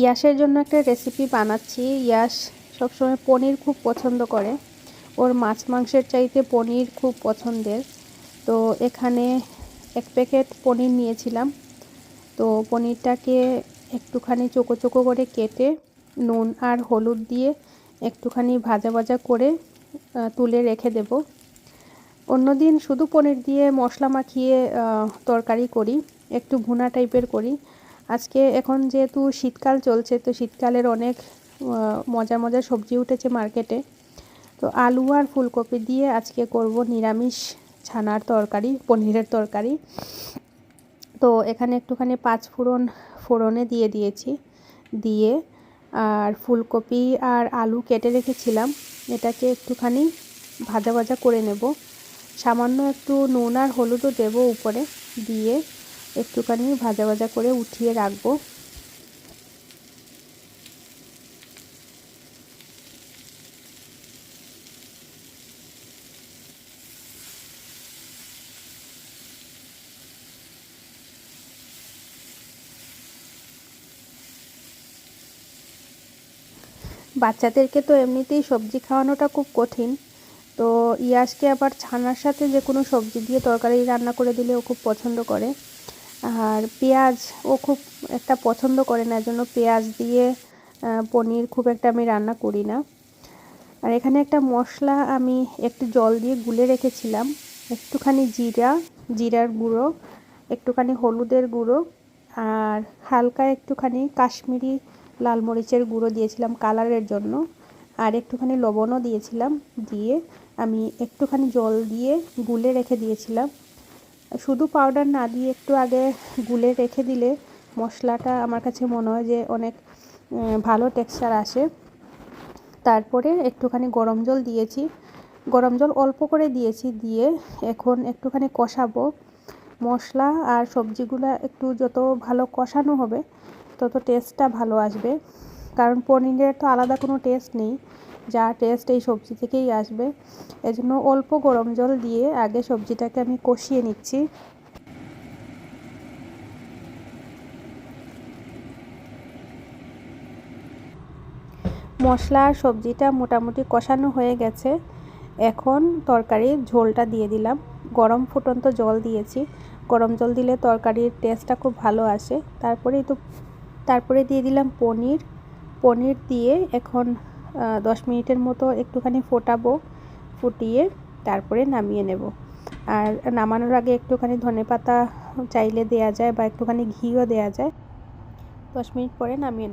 ইয়াসের জন্য একটা রেসিপি বানাচ্ছি। ইয়াস সবসময় পনির খুব পছন্দ করে। ওর মাছ মাংসের চাইতে পনির খুব পছন্দের। তো এখানে এক প্যাকেট পনির নিয়েছিলাম। তো পনিরটাকে একটুখানি চোকো চোকো করে কেটে নুন আর হলুদ দিয়ে একটুখানি ভাজা ভাজা করে তুলে রেখে দেব। অন্যদিন শুধু পনির দিয়ে মশলা মাখিয়ে তরকারি করি, একটু ভুনা টাইপের করি। আজকে এখন যেহেতু শীতকাল চলছে, তো শীতকালের অনেক মজার মজার সবজি উঠেছে মার্কেটে তো আলু আর ফুলকপি দিয়ে আজকে করব নিরামিষ ছানার তরকারি, পনিরের তরকারি। তো এখানে একটুখানি পাঁচ ফোড়ন, ফোড়নে দিয়ে দিয়েছি। দিয়ে আর ফুলকপি আর আলু কেটে রেখেছিলাম। এটাকে একটুখানি ভাজা ভাজা করে নেব। সামান্য একটু নুন আর হলুদও দেবো উপরে। দিয়ে একটুখানি ভাজা ভাজা করে উঠিয়ে রাখব। বাচ্চাদেরকে তো এমনিতেই সবজি খাওয়ানোটা খুব কঠিন। তো ইয়াসকে আবার ছানার সাথে যে কোনো সবজি দিয়ে তরকারি রান্না করে দিলে ও খুব পছন্দ করে। আর পেঁয়াজ, ও খুব একটা পছন্দ করে না জন্য পেঁয়াজ দিয়ে পনির খুব একটা আমি রান্না করি না। আর এখানে একটা মশলা আমি একটু জল দিয়ে গুলে রেখেছিলাম, একটুখানি জিরা, জিরার গুঁড়ো, একটুখানি হলুদের গুঁড়ো, আর হালকা একটুখানি কাশ্মীরি লাল মরিচের গুঁড়ো দিয়েছিলাম কালারের জন্য, আর একটুখানি লবণও দিয়েছিলাম, দিয়ে আমি একটুখানি জল দিয়ে গুলে রেখে দিয়েছিলাম। শুধু পাউডার না, দিয়ে একটু আগে গুলে রেখে দিলে মশলাটা আমার কাছে মনে হয় যে অনেক ভালো টেক্সচার আসে। তারপরে একটুখানি গরম জল দিয়েছি। গরম জল অল্প করে দিয়েছি, দিয়ে এখন একটুখানি কষাবো। মশলা আর সবজিগুলো একটু যত ভালো কষানো হবে, তত টেস্টটা ভালো আসবে। কারণ পনিরের তো আলাদা কোনো টেস্ট নেই। যা টেস্ট এই সবজি থেকেই আসবে। এজন্য অল্প গরম জল দিয়ে আগে সবজিটাকে আমি কষিয়ে নিচ্ছি। মশলা আর সবজিটা মোটামুটি কষানো হয়ে গেছে। এখন তরকারির ঝোলটা দিয়ে দিলাম। গরম ফুটন্ত জল দিয়েছি। গরম জল দিলে তরকারির টেস্টটা খুব ভালো আসে। তারপরেই তো, তারপরে দিয়ে দিলাম পনির। পনির দিয়ে এখন দশ মিনিটের মতো একটুখানি ফোটাবো, ফুটিয়ে তারপরে নামিয়ে নেব। আর নামানোর আগে একটুখানি ধনে পাতা চাইলে দেওয়া যায় বা একটুখানি ঘিও দেওয়া যায়। দশ মিনিট পরে নামিয়ে নেব।